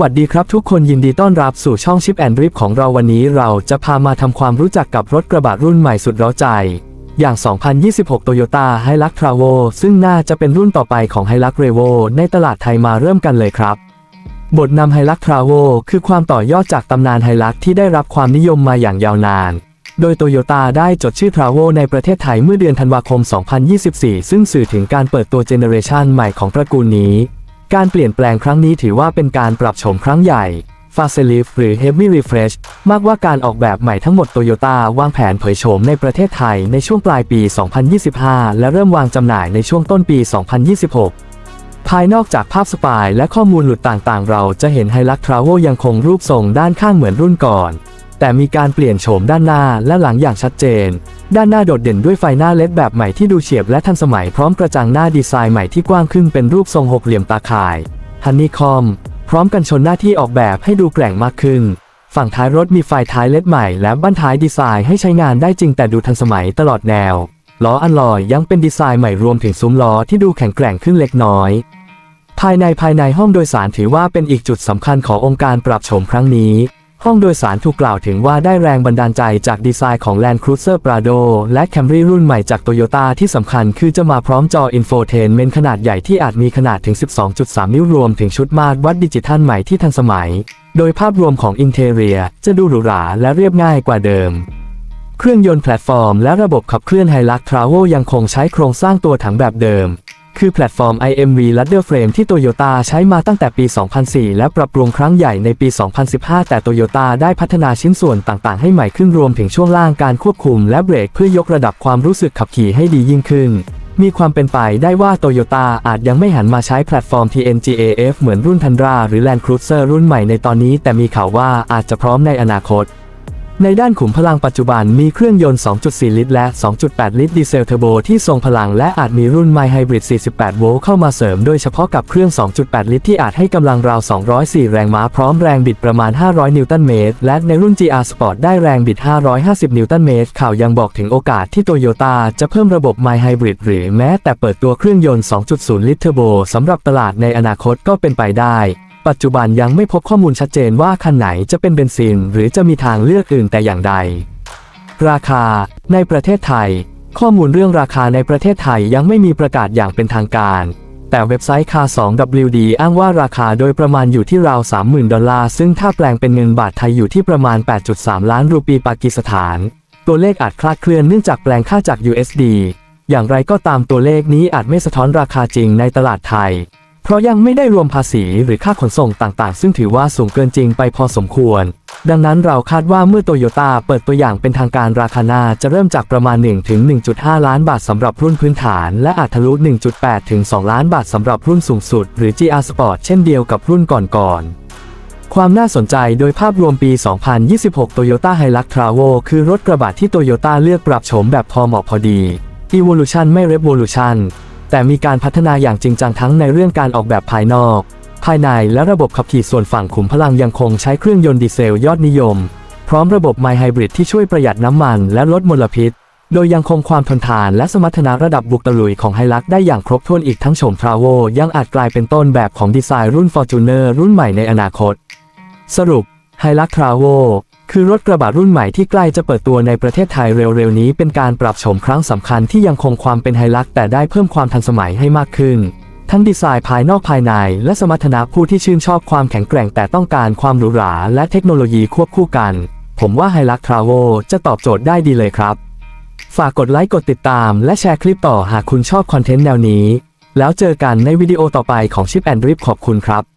วัสดีครับทุกคนยินดีต้อนรับสู่ช่องชิปแอนดริฟของเราวันนี้เราจะพามาทำความรู้จักกับรถกระบะรุ่นใหม่สุดเร้าใจ อย่าง 2026 Toyota Hilux Travo ซึ่งน่าจะเป็นรุ่นต่อไปของ Hilux Revo ในตลาดไทยมาเริ่มกันเลยครับ บทนำ Hilux Travo คือความต่อยอดจากตำนาน Hilux ที่ได้รับความนิยมมาอย่างยาวนาน โดยโตโยต้าได้จดชื่อ Travo ในประเทศไทยเมื่อเดือนธันวาคม 2024 ซึ่งสื่อถึงการเปิดตัวเจเนอเรชันใหม่ของตระกูลนี้ การเปลี่ยนแปลงครั้งนี้ถือว่าเป็นการปรับโฉมครั้งใหญ่ f a c e l i f t หรือ Heavy Refresh มากว่าการออกแบบใหม่ทั้งหมดโตโยต้าวางแผนเผยโฉมในประเทศไทยในช่วงปลายปี 2025 และเริ่มวางจำหน่ายในช่วงต้นปี 2026ภายนอกจากภาพสปายและข้อมูลหลุดต่างๆ เราจะเห็นไฮลักทราโวยังคงรูปทรงด้านข้างเหมือนรุ่นก่อน แต่มีการเปลี่ยนโฉมด้านหน้าและหลังอย่างชัดเจน ด้านหน้าโดดเด่นด้วยไฟหน้าเลดแบบใหม่ที่ดูเฉียบและทันสมัยพร้อมกระจังหน้าดีไซน์ใหม่ที่กว้างขึ้นเป็นรูปทรงหกเหลี่ยมตาข่ายฮันนี่คอมพร้อมกันชนหน้าที่ออกแบบให้ดูแกร่งมากขึ้น ฝั่งท้ายรถมีไฟท้ายเลดใหม่และบั้นท้ายดีไซน์ให้ใช้งานได้จริงแต่ดูทันสมัยตลอดแนว ล้ออัลลอยยังเป็นดีไซน์ใหม่รวมถึงซุ้มล้อที่ดูแข็งแกร่งขึ้นเล็กน้อย ภายในภายในห้องโดยสารถือว่าเป็นอีกจุดสำคัญขององค์การปรับโฉมครั้งนี้ ห้องโดยสารถูกกล่าวถึงว่าได้แรงบันดาลใจจากดีไซน์ของ Land Cruiser Prado และ Camry รุ่นใหม่จาก Toyota ที่สำคัญคือจะมาพร้อมจอ Infotainment ขนาดใหญ่ที่อาจมีขนาดถึง 12.3 นิ้วรวมถึงชุดมาตรวัดดิจิทัลใหม่ที่ทันสมัย โดยภาพรวมของ Interior จะดูหรูหราและเรียบง่ายกว่าเดิม เครื่องยนต์แพลตฟอร์ม และระบบขับเคลื่อนไฮลักทราโวยังคงใช้โครงสร้างตัวถังแบบเดิม คือแพลตฟอร์ม IMV Ladder Frame ที่โตโยต้าใช้มาตั้งแต่ปี 2004 และปรับปรุงครั้งใหญ่ในปี 2015 แต่โตโยต้าได้พัฒนาชิ้นส่วนต่างๆ ให้ใหม่ขึ้นรวมถึงช่วงล่างการควบคุมและเบรกเพื่อยกระดับความรู้สึกขับขี่ให้ดียิ่งขึ้น มีความเป็นไปได้ว่าโตโยต้าอาจยังไม่หันมาใช้แพลตฟอร์ม TNGAF เหมือนรุ่น Tundra หรือ Land Cruiser รุ่นใหม่ในตอนนี้ แต่มีข่าวว่าอาจจะพร้อมในอนาคต ในด้านขุมพลังปัจจุบันมีเครื่องยนต์ 2.4 ลิตร และ 2.8 ลิตรดีเซลเทอร์โบที่ทรงพลังและอาจมีรุ่นไมไฮบริด 48 โวลต์เข้ามาเสริมโดยเฉพาะกับเครื่อง 2.8 ลิตรที่อาจให้กำลังราว 204 แรงม้าพร้อมแรงบิดประมาณ 500 นิวตันเมตร และในรุ่น GR Sport ได้แรงบิด 550 นิวตันเมตร ข่าวยังบอกถึงโอกาสที่โตโยต้าจะเพิ่มระบบไมไฮบริดหรือแม้แต่เปิดตัวเครื่องยนต์ 2.0 ลิตรเทอร์โบสำหรับตลาดในอนาคตก็เป็นไปได้ ปัจจุบันยังไม่พบข้อมูลชัดเจนว่าคันไหนจะเป็นเบนซิน หรือจะมีทางเลือกอื่นแต่อย่างใด ราคาในประเทศไทย ข้อมูลเรื่องราคาในประเทศไทยยังไม่มีประกาศอย่างเป็นทางการ แต่เว็บไซต์คา 2WD อ้างว่าราคาโดยประมาณอยู่ที่ราว 30,000 ดอลลาร์ ซึ่งถ้าแปลงเป็นเงินบาทไทยอยู่ที่ประมาณ 8.3 ล้านรูปีปากีสถาน ตัวเลขอาจคลาดเคลื่อนเนื่องจากแปลงค่าจาก USD อย่างไรก็ตามตัวเลขนี้อาจไม่สะท้อนราคาจริงในตลาดไทย เพราะยังไม่ได้รวมภาษีหรือค่าขนส่งต่างๆ ซึ่งถือว่าสูงเกินจริงไปพอสมควร ดังนั้นเราคาดว่าเมื่อโตโยต้าเปิดตัวอย่างเป็นทางการราคาหน้าจะเริ่มจากประมาณ1ถึง1.5 ล้านบาทสำหรับรุ่นพื้นฐาน และอาจทะลุ 1.8ถึง2ล้านบาทสำหรับรุ่นสูงสุด หรือ GR Sport เช่นเดียวกับรุ่นก่อนๆความน่าสนใจโดยภาพรวมปี 2026 Toyota Hilux Travo คือรถกระบะที่โตโยต้าเลือกปรับโฉมแบบพอเหมาะพอดี Evolution ไม่ Revolution แต่มีการพัฒนาอย่างจริงจังทั้งในเรื่องการออกแบบภายนอก ภายในและระบบขับขี่ส่วนฝั่งขุมพลังยังคงใช้เครื่องยนต์ดีเซลยอดนิยม พร้อมระบบไมไฮบริดที่ช่วยประหยัดน้ำมันและลดมลพิษ โดยยังคงความทนทานและสมรรถนะระดับบุกตะลุยของไฮลักได้อย่างครบถ้วนอีกทั้งโฉมทราโวยังอาจกลายเป็นต้นแบบของดีไซน์รุ่น Fortuner รุ่นใหม่ในอนาคต สรุป h i l u x t r a v o คือรถกระบะรุ่นใหม่ที่ใกล้จะเปิดตัวในประเทศไทยเร็วๆนี้ เป็นการปรับโฉมครั้งสำคัญที่ยังคงความเป็นไฮลักแต่ได้เพิ่มความทันสมัยให้มากขึ้น ทั้งดีไซน์ภายนอกภายใน และสมรรถนะผู้ที่ชื่นชอบความแข็งแกร่งแต่ต้องการความหรูหราและเทคโนโลยีควบคู่กัน ผมว่า h i l u x t r a v o จะตอบโจทย์ได้ดีเลยครับ ฝากกดไลค์กดติดตาม และแชร์คลิปต่อหากคุณชอบคอนเทนต์แนวนี้ แล้วเจอกันในวิดีโอต่อไปของชิปแอนดริฟขอบคุณครับ